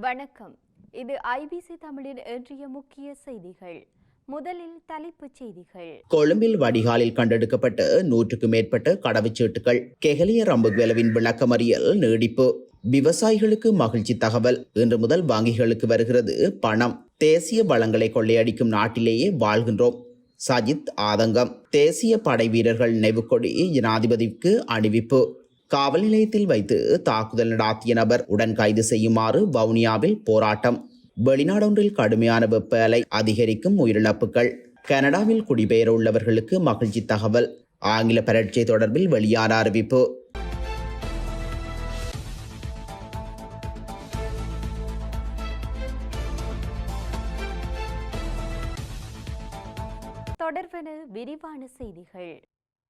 வணக்கம். இது ஐபிசி தமிழின் இன்றைய முக்கிய செய்திகள். முதலில் தலைப்புச் செய்திகள். கொழும்பில் வடிகாலில் கண்டெடுக்கப்பட்ட நூற்றுக்கும் மேற்பட்ட கடவுச்சீட்டுகள் கெகலிய ரம்புவேலவின் விளக்கமறியல் நீடிப்பு விவசாயிகளுக்கு மகிழ்ச்சி தகவல் இன்று முதல் வங்கிகளுக்கு வருகிறது பணம் தேசிய வளங்களை கொள்ளையடிக்கும் நாட்டிலேயே வாழ்கின்றோம் சஜித் ஆதங்கம் தேசிய படை வீரர்கள் நினைவுக்கொடி ஜனாதிபதிக்கு அணிவிப்பு. காவல் நிலையத்தில் வைத்து தாக்குதல் நடாத்திய நபர் உடன் கைது செய்யுமாறு வவுனியாவில் போராட்டம். வெளிநாடொன்றில் கடுமையான வெப்ப அலை அதிகரிக்கும் உயிரிழப்புகள். கனடாவில் குடிபெயர உள்ளவர்களுக்கு மகிழ்ச்சி தகவல். ஆங்கில பரட்சை தொடர்பில் வெளியான அறிவிப்பு. தொடர்பான விரிவான செய்திகள்.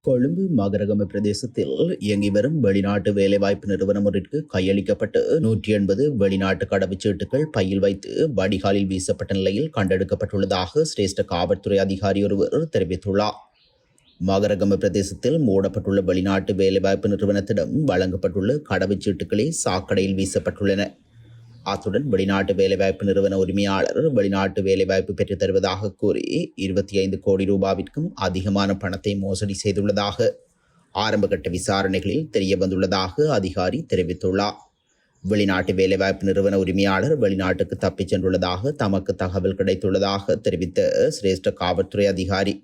கொழும்பு மகரகம பிரதேசத்தில் இயங்கி வரும் வெளிநாட்டு வேலைவாய்ப்பு நிறுவனம் ஒன்றிற்கு கையளிக்கப்பட்டு நூற்றி எண்பது வெளிநாட்டு கடவுச்சீட்டுகள் பையில் வைத்து வடிகாலில் வீசப்பட்ட நிலையில் கண்டெடுக்கப்பட்டுள்ளதாக சிரேஷ்ட காவல்துறை அதிகாரி ஒருவர் தெரிவித்துள்ளார். மகரகம பிரதேசத்தில் மூடப்பட்டுள்ள வெளிநாட்டு வேலைவாய்ப்பு நிறுவனத்திடம் வழங்கப்பட்டுள்ள கடவுச்சீட்டுகளே சாக்கடையில் வீசப்பட்டுள்ளன. அத்துடன் வெளிநாட்டு வேலைவாய்ப்பு நிறுவன உரிமையாளர் வெளிநாட்டு வேலைவாய்ப்பு பெற்றுத் தருவதாக கூறி இருபத்தி ஐந்து கோடி ரூபாவிற்கும் அதிகமான பணத்தை மோசடி செய்துள்ளதாக ஆரம்பகட்ட விசாரணைகளில் தெரிய வந்துள்ளதாக அதிகாரி தெரிவித்துள்ளார். வெளிநாட்டு வேலைவாய்ப்பு நிறுவன உரிமையாளர் வெளிநாட்டுக்கு தப்பிச் சென்றுள்ளதாக தமக்கு தகவல் கிடைத்துள்ளதாக தெரிவித்த சிரேஷ்ட காவல்துறை அதிகாரி.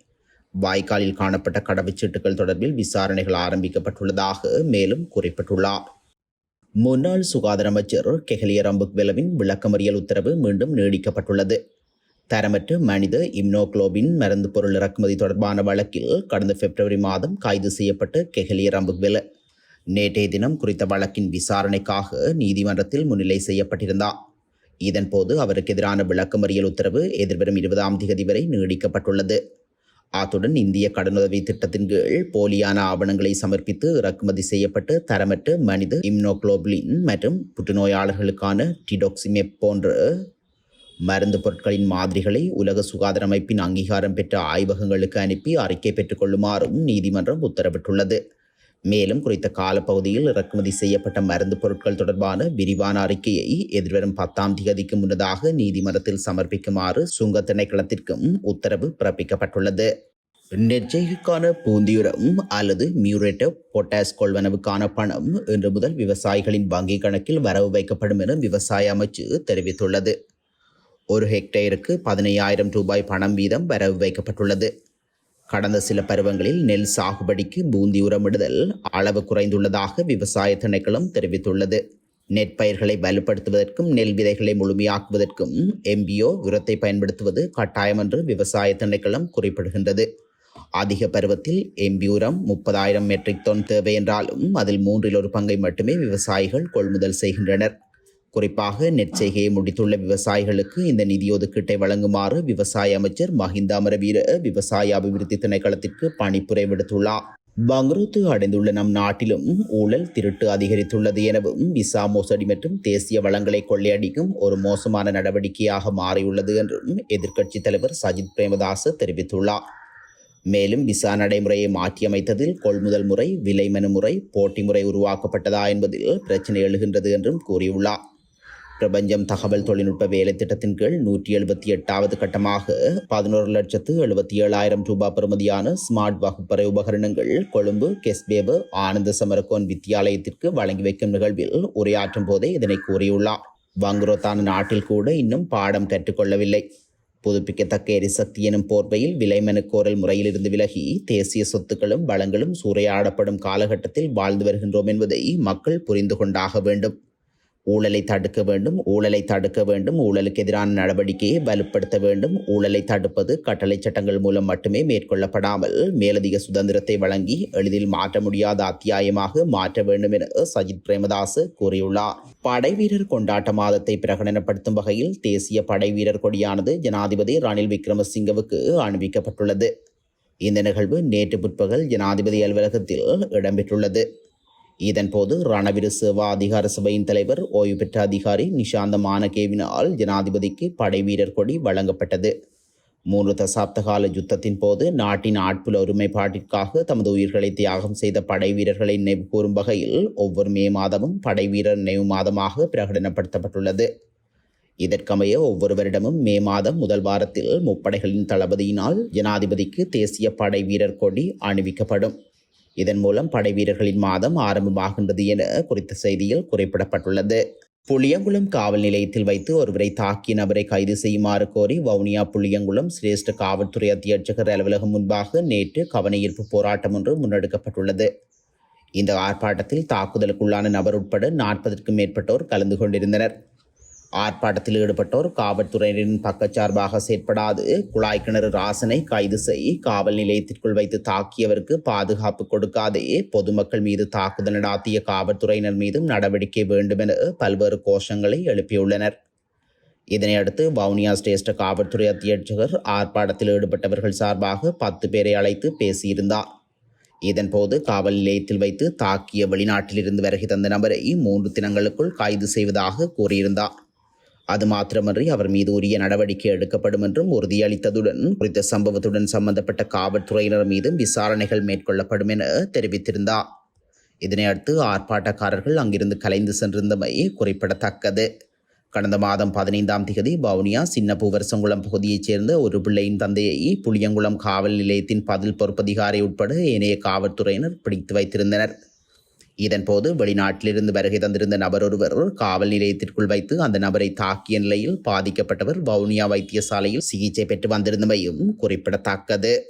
வாய்க்காலில் காணப்பட்ட கடவுச்சீட்டுகள் தொடர்பில் விசாரணைகள் ஆரம்பிக்கப்பட்டுள்ளதாக மேலும் குறிப்பிட்டுள்ளார். முன்னாள் சுகாதார அமைச்சர் கெஹலிய ரம்புக்வெலவின் விளக்கமறியல் உத்தரவு மீண்டும் நீடிக்கப்பட்டுள்ளது. தரமற்ற மனித இம்னோக்ளோபின் மருந்து பொருள் இறக்குமதி தொடர்பான வழக்கில் கடந்த பிப்ரவரி மாதம் கைது செய்யப்பட்ட கெஹலிய ரம்புக்வெல நேற்றைய தினம் குறித்த வழக்கின் விசாரணைக்காக நீதிமன்றத்தில் முன்னிலை செய்யப்பட்டிருந்தார் இதன்போது அவருக்கு எதிரான விளக்கமறியல் உத்தரவு எதிர்வரும் இருபதாம் தேதி வரை நீடிக்கப்பட்டுள்ளது. அத்துடன் இந்திய கடனுதவி திட்டத்தின் கீழ் போலியான ஆவணங்களை சமர்ப்பித்து இறக்குமதி செய்யப்பட்டு தரமற்ற மனித இம்னோகுளோபுலின் மற்றும் புற்றுநோயாளர்களுக்கான டிடோக்சிமெப் போன்ற மருந்து பொருட்களின் மாதிரிகளை உலக சுகாதார அமைப்பின் அங்கீகாரம் பெற்ற ஆய்வகங்களுக்கு அனுப்பி அறிக்கை பெற்றுக் கொள்ளுமாறும் நீதிமன்றம் உத்தரவிட்டுள்ளது. மேலும் குறித்த காலப்பகுதியில் இறக்குமதி செய்யப்பட்ட மருந்து பொருட்கள் தொடர்பான விரிவான அறிக்கையை எதிர்வரும் பத்தாம் தேதிக்கு முன்னதாக நீதிமன்றத்தில் சமர்ப்பிக்குமாறு சுங்க திணைக்களத்திற்கும் உத்தரவு பிறப்பிக்கப்பட்டுள்ளது. நெற்செய்கைக்கான பூந்தியுரம் அல்லது மியூரேட்டோ பொட்டாஸ் கொள்வனவுக்கான பணம் இன்று முதல் விவசாயிகளின் வங்கிக் கணக்கில் வரவு வைக்கப்படும் என விவசாய அமைச்சு தெரிவித்துள்ளது. ஒரு ஹெக்டேருக்கு பதினையாயிரம் ரூபாய் பணம் வீதம் வரவு வைக்கப்பட்டுள்ளது. கடந்த சில பருவங்களில் நெல் சாகுபடிக்கு பூந்தி உரமிடுதல் அளவு குறைந்துள்ளதாக விவசாய திணைக்களம் தெரிவித்துள்ளது. நெற்பயிர்களை வலுப்படுத்துவதற்கும் நெல் விதைகளை முழுமையாக்குவதற்கும் எம்பிஓ உரத்தை பயன்படுத்துவது கட்டாயம் என்று விவசாய திணைக்களம் குறிப்பிடுகின்றது. அதிக பருவத்தில் எம்பி உரம் முப்பதாயிரம் மெட்ரிக் டன் தேவை என்றாலும் அதில் மூன்றில் ஒரு பங்கை மட்டுமே விவசாயிகள் கொள்முதல் செய்கின்றனர். குறிப்பாக நெற்செய்கையை முடித்துள்ள விவசாயிகளுக்கு இந்த நிதி ஒதுக்கீட்டை வழங்குமாறு விவசாய அமைச்சர் மஹிந்த அமரவீர விவசாய அபிவிருத்தி திணைக்களத்திற்கு பணிப்புரை விடுத்துள்ளார். பங்கரூத்து அடைந்துள்ள நம் நாட்டிலும் ஊழல் திருட்டு அதிகரித்துள்ளது எனவும் விசா மோசடி மற்றும் தேசிய வளங்களை கொள்ளையடிக்கும் ஒரு மோசமான நடவடிக்கையாக மாறியுள்ளது என்றும் எதிர்க்கட்சித் தலைவர் சஜித் பிரேமதாச தெரிவித்துள்ளார். மேலும் விசா நடைமுறையை மாற்றியமைத்ததில் கொள்முதல் முறை விலைமனு முறை போட்டி முறை உருவாக்கப்பட்டதா என்பதில் பிரச்சனை எழுகின்றது என்றும் கூறியுள்ளார். பிரபஞ்சம் தகவல் தொழில்நுட்ப வேலை திட்டத்தின் கீழ் நூற்றி எழுபத்தி எட்டாவது கட்டமாக பதினோரு லட்சத்து எழுபத்தி ஏழாயிரம் ரூபாய் பெறுமதியான ஸ்மார்ட் வகுப்பறை உபகரணங்கள் கொழும்பு கெஸ்பேபு ஆனந்த சமரகோன் வித்தியாலயத்திற்கு வழங்கி வைக்கும் நிகழ்வில் உரையாற்றும் போதே இதனை கூறியுள்ளார். வங்குரோத்தான நாட்டில் கூட இன்னும் பாடம் கற்றுக்கொள்ளவில்லை. புதுப்பிக்கத்தக்க எரிசக்தி எனும் போர்வையில் விலைமனு கோரல் முறையிலிருந்து விலகி தேசிய சொத்துக்களும் வளங்களும் சூறையாடப்படும் காலகட்டத்தில் வாழ்ந்து வருகின்றோம் என்பதை மக்கள் புரிந்து கொண்டாக வேண்டும். ஊழலை தடுக்க வேண்டும் ஊழலை தடுக்க வேண்டும் ஊழலுக்கு எதிரான நடவடிக்கையை வலுப்படுத்த வேண்டும் ஊழலை தடுப்பது கட்டளை சட்டங்கள் மூலம் மட்டுமே மேற்கொள்ளப்படாமல் மேலதிக சுதந்திரத்தை வழங்கி எளிதில் மாற்ற முடியாத அத்தியாயமாக மாற்ற வேண்டும் என சஜித் பிரேமதாஸ் கூறியுள்ளார். படைவீரர் கொண்டாட்ட மாதத்தை பிரகடனப்படுத்தும் வகையில் தேசிய படைவீரர் கொடியானது ஜனாதிபதி ரணில் விக்ரமசிங்கவுக்கு அணிவிக்கப்பட்டுள்ளது. இந்த நிகழ்வு நேற்று பிற்பகல் ஜனாதிபதி அலுவலகத்தில் இடம்பெற்றுள்ளது. இதன்போது ரணவிரு சேவா அதிகார சபையின் தலைவர் ஓய்வு பெற்ற அதிகாரி நிஷாந்த மானகேவினால் ஜனாதிபதிக்கு படை வீரர் கொடி வழங்கப்பட்டது. மூன்று தசாப்த கால யுத்தத்தின் போது நாட்டின் ஆட்புல ஒருமைப்பாட்டிற்காக தமது உயிர்களை தியாகம் செய்த படை வீரர்களை நினைவு கூறும் வகையில் ஒவ்வொரு மே மாதமும் படை வீரர் நினைவு மாதமாக பிரகடனப்படுத்தப்பட்டுள்ளது. இதற்கமைய ஒவ்வொரு வருடமும் மே மாதம் முதல் வாரத்தில் முப்படைகளின் தளபதியினால் ஜனாதிபதிக்கு தேசிய படை வீரர் கொடி அணிவிக்கப்படும். இதன் மூலம் படைவீரர்களின் மாதம் ஆரம்பமாகின்றது என குறித்த செய்தியில் குறிப்பிடப்பட்டுள்ளது. புளியங்குளம் காவல் நிலையத்தில் வைத்து ஒருவரை தாக்கிய நபரை கைது செய்யுமாறு கோரி வவுனியா புளியங்குளம் சிரேஷ்ட காவல்துறை அத்தியட்சகர் அலுவலகம் முன்பாக நேற்று கவனஈர்ப்பு போராட்டம் ஒன்று முன்னெடுக்கப்பட்டுள்ளது. இந்த ஆர்ப்பாட்டத்தில் தாக்குதலுக்குள்ளான நபர் உட்பட நாற்பதற்கும் மேற்பட்டோர் கலந்து கொண்டிருந்தனர். ஆர்ப்பாட்டத்தில் ஈடுபட்டோர் காவல்துறையினரின் பக்கச்சார்பாக செயற்படாது. குழாய் கிணறு ராசனை கைது செய். காவல் நிலையத்திற்குள் வைத்து தாக்கியவருக்கு பாதுகாப்பு கொடுக்காதே. பொதுமக்கள் மீது தாக்குதல் நடாத்திய காவல்துறையினர் மீதும் நடவடிக்கை வேண்டும் என பல்வேறு கோஷங்களை எழுப்பியுள்ளனர். இதனையடுத்து வவுனியா ஸ்ரேஷ்ட காவல்துறை அத்தியட்சகர் ஆர்ப்பாட்டத்தில் ஈடுபட்டவர்கள் சார்பாக பத்து பேரை அழைத்து பேசியிருந்தார். இதன்போது காவல் நிலையத்தில் வைத்து தாக்கிய வெளிநாட்டிலிருந்து வருகை தந்த நபரை மூன்று தினங்களுக்குள் கைது செய்வதாக கூறியிருந்தார். அது மாத்திரமன்றி அவர் மீது உரிய நடவடிக்கை எடுக்கப்படும் என்றும் உறுதியளித்ததுடன் குறித்த சம்பவத்துடன் சம்பந்தப்பட்ட காவல்துறையினர் மீதும் விசாரணைகள் மேற்கொள்ளப்படும் என தெரிவித்திருந்தார். இதனையடுத்து ஆர்ப்பாட்டக்காரர்கள் அங்கிருந்து கலைந்து சென்றிருந்தமை குறிப்பிடத்தக்கது. கடந்த மாதம் பதினைந்தாம் தேதி வவுனியா சின்ன பூவரசங்குளம் பகுதியைச் சேர்ந்த ஒரு பிள்ளையின் தந்தையை புளியங்குளம் காவல் நிலையத்தின் பதில் பொறுப்பதிகாரி உட்பட ஏனைய காவல்துறையினர் பிடித்து வைத்திருந்தனர். இதன்போது வெளிநாட்டிலிருந்து வருகை தந்திருந்த நபர் ஒருவர் காவல் நிலையத்திற்குள் வைத்து அந்த நபரை தாக்கிய நிலையில் பாதிக்கப்பட்டவர் வவுனியா வைத்தியசாலையில் சிகிச்சை பெற்று வந்திருந்தமையும் குறிப்பிடத்தக்கது.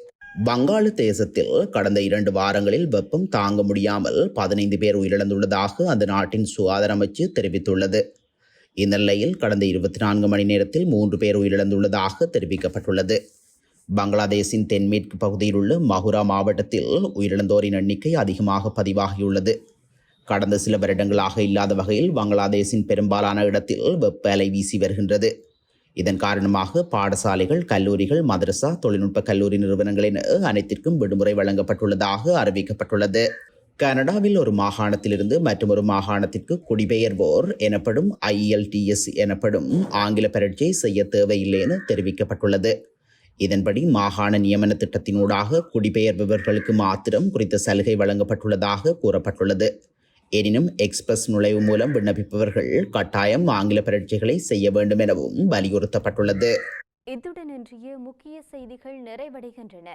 வங்காள தேசத்தில் கடந்த இரண்டு வாரங்களில் வெப்பம் தாங்க முடியாமல் பதினைந்து பேர் உயிரிழந்துள்ளதாக அந்த நாட்டின் சுகாதார அமைச்சு தெரிவித்துள்ளது. இந்நிலையில் கடந்த இருபத்தி நான்கு மணி நேரத்தில் மூன்று பேர் உயிரிழந்துள்ளதாக தெரிவிக்கப்பட்டுள்ளது. பங்களாதேஷின் தென்மேற்கு பகுதியில் உள்ள மகுரா மாவட்டத்தில் உயிரிழந்தோரின் எண்ணிக்கை அதிகமாக பதிவாகியுள்ளது. கடந்த சில வருடங்களாக இல்லாத வகையில் பங்களாதேஷின் பெரும்பாலான இடத்தில் வெப்ப அலை வீசி வருகின்றது. இதன் காரணமாக பாடசாலைகள் கல்லூரிகள் மதரசா தொழில்நுட்ப கல்லூரி நிறுவனங்கள் என அனைத்திற்கும் விடுமுறை வழங்கப்பட்டுள்ளதாக அறிவிக்கப்பட்டுள்ளது. கனடாவில் ஒரு மாகாணத்திலிருந்து மற்றொரு மாகாணத்திற்கு குடிபெயர்வோர் எனப்படும் ஐஎல்டிஎஸ் எனப்படும் ஆங்கில பரீட்சை செய்ய தேவையில்லை என தெரிவிக்கப்பட்டுள்ளது. இதன்படி மாகாண நியமன திட்டத்தினூடாக குடிபெயர்பவர்களுக்கு மாத்திரம் குறித்த சலுகை வழங்கப்பட்டுள்ளதாக கூறப்பட்டுள்ளது. எனினும் எக்ஸ்பிரஸ் நுழைவு மூலம் விண்ணப்பிப்பவர்கள் கட்டாயம் ஆங்கில பரீட்சைகளை செய்ய வேண்டும் எனவும் வலியுறுத்தப்பட்டுள்ளது. இத்துடன் இன்றைய முக்கிய செய்திகள் நிறைவடைகின்றன.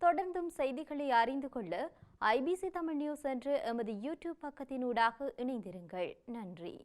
தொடர்ந்தும் செய்திகளை அறிந்து கொள்ள ஐபிசி தமிழ் நியூஸ் என்று எமது யூடியூப் பக்கத்தினூடாக இணைந்திருங்கள். நன்றி.